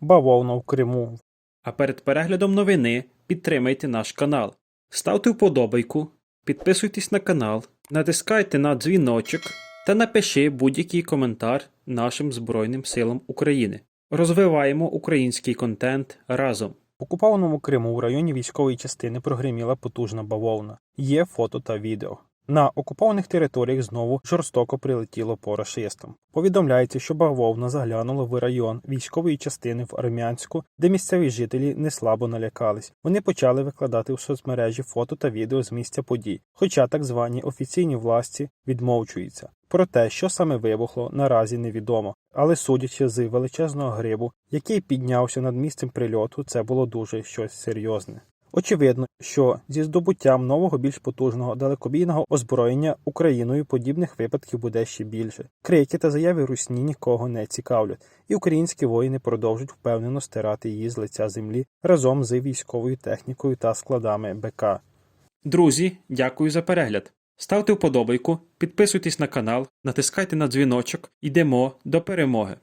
бавовна в Криму. А перед переглядом новини підтримайте наш канал. Ставте вподобайку, підписуйтесь на канал, натискайте на дзвіночок та напиши будь-який коментар нашим Збройним силам України. Розвиваємо український контент разом. В окупованому Криму в районі військової частини прогреміла потужна бавовна. Є фото та відео. На окупованих територіях знову жорстоко прилетіло по рашистам. Повідомляється, що бавовна заглянула в район військової частини в Армянську, де місцеві жителі неслабо налякались. Вони почали викладати у соцмережі фото та відео з місця подій, хоча так звані офіційні власті відмовчуються. Про те, що саме вибухло, наразі невідомо, але судячи з величезного грибу, який піднявся над місцем прильоту, це було дуже щось серйозне. Очевидно, що зі здобуттям нового більш потужного далекобійного озброєння Україною подібних випадків буде ще більше. Крики та заяви русні нікого не цікавлять, і українські воїни продовжують впевнено стирати її з лиця землі разом з військовою технікою та складами БК. Друзі, дякую за перегляд. Ставте вподобайку, підписуйтесь на канал, натискайте на дзвіночок. Йдемо до перемоги.